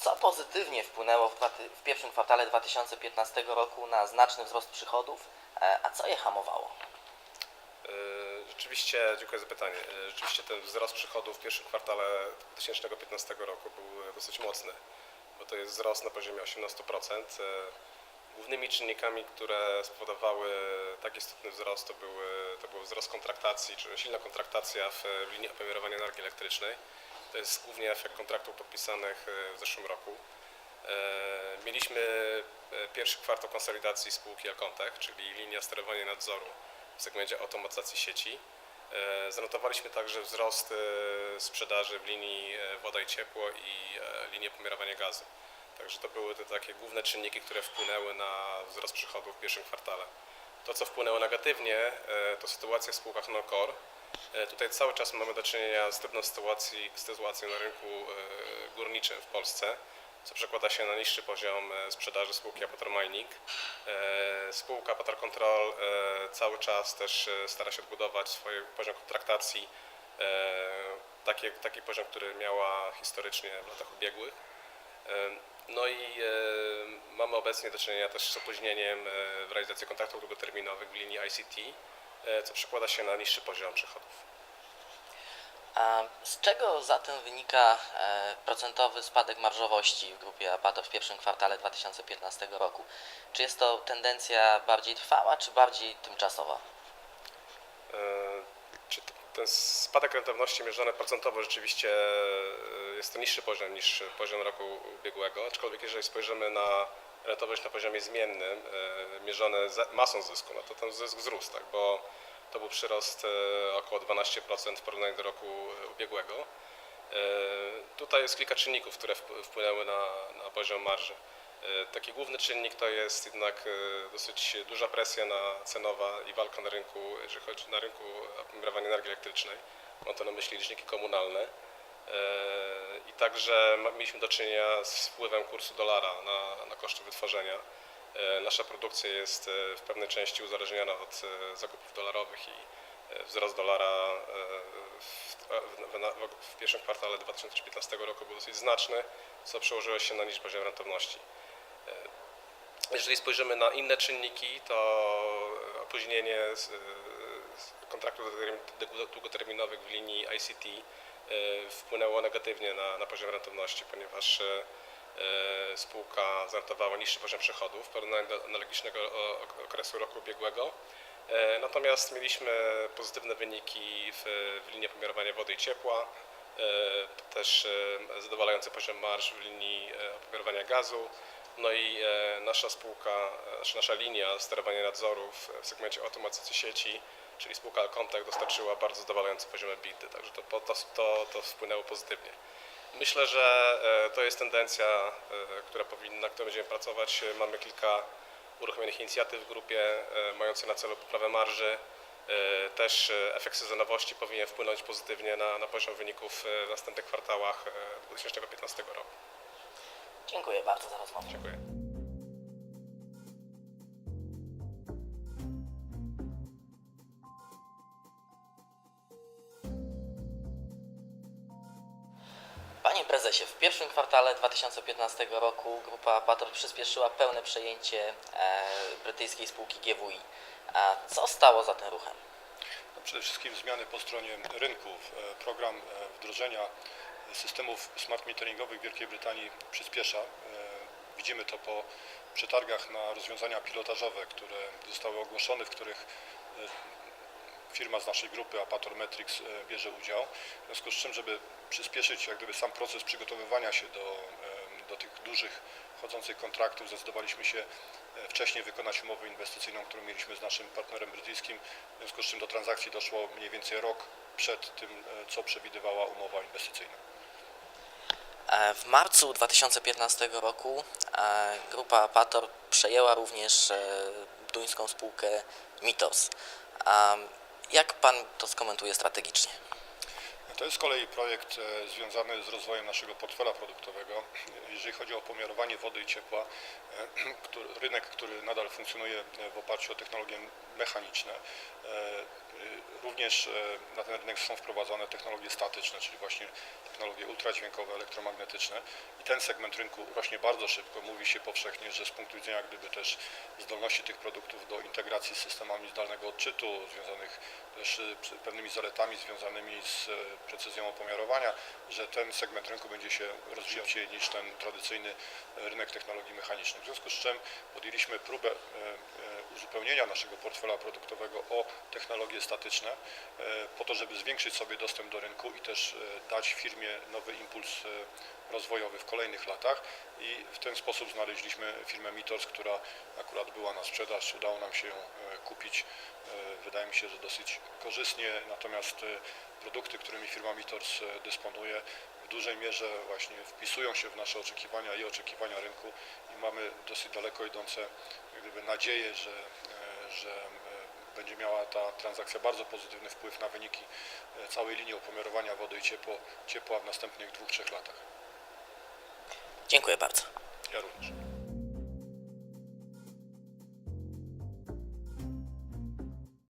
Co pozytywnie wpłynęło w, w pierwszym kwartale 2015 roku na znaczny wzrost przychodów, e, a co je hamowało? E, Rzeczywiście, dziękuję za pytanie. E, Rzeczywiście ten wzrost przychodów w pierwszym kwartale 2015 roku był dosyć mocny, bo to jest wzrost na poziomie 18%. E, Głównymi czynnikami, które spowodowały tak istotny wzrost, to, były, to był wzrost kontraktacji, czy silna kontraktacja w, w linii opomiarowania energii elektrycznej. To jest głównie efekt kontraktów podpisanych e, w zeszłym roku. E, Mieliśmy e, pierwszy kwartał konsolidacji spółki Alcontech, czyli linia sterowania nadzoru w segmencie automatyzacji sieci. Zanotowaliśmy także wzrost sprzedaży w linii woda i ciepło i e, linii pomiarowania gazu. Także to były te takie główne czynniki, które wpłynęły na wzrost przychodów w pierwszym kwartale. To, co wpłynęło negatywnie, to sytuacja w spółkach non-core. E, Tutaj cały czas mamy do czynienia z trudną sytuacji, sytuacją na rynku e, górniczym w Polsce, co przekłada się na niższy poziom e, sprzedaży spółki Apator Mining. Spółka Apator Control cały czas też stara się odbudować swój poziom kontraktacji, taki, taki poziom, który miała historycznie w latach ubiegłych. No i mamy obecnie do czynienia też z opóźnieniem w realizacji kontraktów długoterminowych w linii ICT, co przekłada się na niższy poziom przychodów. A z czego zatem wynika e, procentowy spadek marżowości w grupie Apato w pierwszym kwartale 2015 roku? Czy jest to tendencja bardziej trwała, czy bardziej tymczasowa? E, Czy ten spadek rentowności mierzony procentowo rzeczywiście e, jest to niższy poziom niż poziom roku ubiegłego, aczkolwiek jeżeli spojrzymy na rentowność na poziomie zmiennym, e, mierzone masą zysku, no to ten zysk wzrósł, tak, bo to był przyrost e, około 12% w porównaniu do roku e, ubiegłego. Tutaj jest kilka czynników, które wp- wpłynęły na, na poziom marży. Taki główny czynnik to jest jednak dosyć duża presja na cenowa i walka na rynku, jeżeli chodzi na rynku pomiarowania energii elektrycznej. Mam to na myśli liczniki komunalne. E, I także mieliśmy do czynienia z wpływem kursu dolara na, na koszty wytworzenia. E, Nasza produkcja jest e, w pewnej części uzależniona od zakupów dolarowych i wzrost dolara w, w, w, pierwszym kwartale 2015 roku był dosyć znaczny, co przełożyło się na niższy poziom rentowności. Jeżeli spojrzymy na inne czynniki, to opóźnienie z, z kontraktów długotermin- długoterminowych w linii ICT wpłynęło negatywnie na, na poziom rentowności, ponieważ e, e, spółka zanotowała niższy poziom przychodów w porównaniu do analogicznego okresu roku ubiegłego. E, Natomiast mieliśmy pozytywne wyniki w, w linii pomiarowania wody i ciepła, e, też e, zadowalający poziom marż w linii e, opomiarowania gazu. No i e, nasza spółka, e, znaczy nasza linia sterowania nadzoru w, w segmencie automatyzacji sieci, czyli spółka Alcontech dostarczyła bardzo zadowalający poziom EBITDA, także to, to, to, to wpłynęło pozytywnie. Myślę, że e, to jest tendencja, e, która powinna, nad którą będziemy pracować. E, Mamy kilka uruchomionych inicjatyw w grupie mających na celu poprawę marży. Też efekt sezonowości powinien wpłynąć pozytywnie na, na poziom wyników w następnych kwartałach e, 2015 roku. Dziękuję bardzo za rozmowę. Dziękuję. Prezesie, w pierwszym kwartale 2015 roku grupa Apator przyspieszyła pełne przejęcie e, brytyjskiej spółki GWI. A co stało za tym ruchem? No, Przede wszystkim zmiany po stronie rynków. E, Program e, wdrożenia systemów smart meteringowych w Wielkiej Brytanii przyspiesza. Widzimy to po przetargach na rozwiązania pilotażowe, które zostały ogłoszone, w których firma z naszej grupy Apator Metrix e, bierze udział. W związku z czym, żeby przyspieszyć jak gdyby sam proces przygotowywania się do, do tych dużych wchodzących kontraktów, zdecydowaliśmy się e, wcześniej wykonać umowę inwestycyjną, którą mieliśmy z naszym partnerem brytyjskim, w związku z czym do transakcji doszło mniej więcej rok przed tym, e, co przewidywała umowa inwestycyjna. W marcu 2015 roku grupa Apator przejęła również duńską spółkę Mitos. Jak pan to skomentuje strategicznie? To jest z kolei projekt e, związany z rozwojem naszego portfela produktowego. Jeżeli chodzi o pomiarowanie wody i ciepła, e, rynek, który nadal funkcjonuje e, w oparciu o technologie mechaniczne, Również e, na ten rynek są wprowadzane technologie statyczne, czyli właśnie technologie ultradźwiękowe, elektromagnetyczne i ten segment rynku rośnie bardzo szybko. Mówi się powszechnie, że z punktu widzenia gdyby też zdolności tych produktów do integracji z systemami zdalnego odczytu, związanych też e, z pewnymi zaletami związanymi z precyzją opomiarowania, że ten segment rynku będzie się rozwijał szybciej niż ten tradycyjny rynek technologii mechanicznych. W związku z czym podjęliśmy próbę uzupełnienia naszego portfela produktowego o technologie statyczne e, po to, żeby zwiększyć sobie dostęp do rynku i też e, dać firmie nowy impuls e, rozwojowy w kolejnych latach. I w ten sposób znaleźliśmy firmę Mitors, która akurat była na sprzedaż, udało nam się ją kupić, wydaje mi się, że dosyć korzystnie, natomiast produkty, którymi firma Mitors dysponuje w dużej mierze właśnie wpisują się w nasze oczekiwania i oczekiwania rynku i mamy dosyć daleko idące gdyby nadzieję, że, e, że e, będzie miała ta transakcja bardzo pozytywny wpływ na wyniki e, całej linii opomiarowania wody i ciepło, ciepła w następnych dwóch, trzech latach. Dziękuję bardzo. Ja również.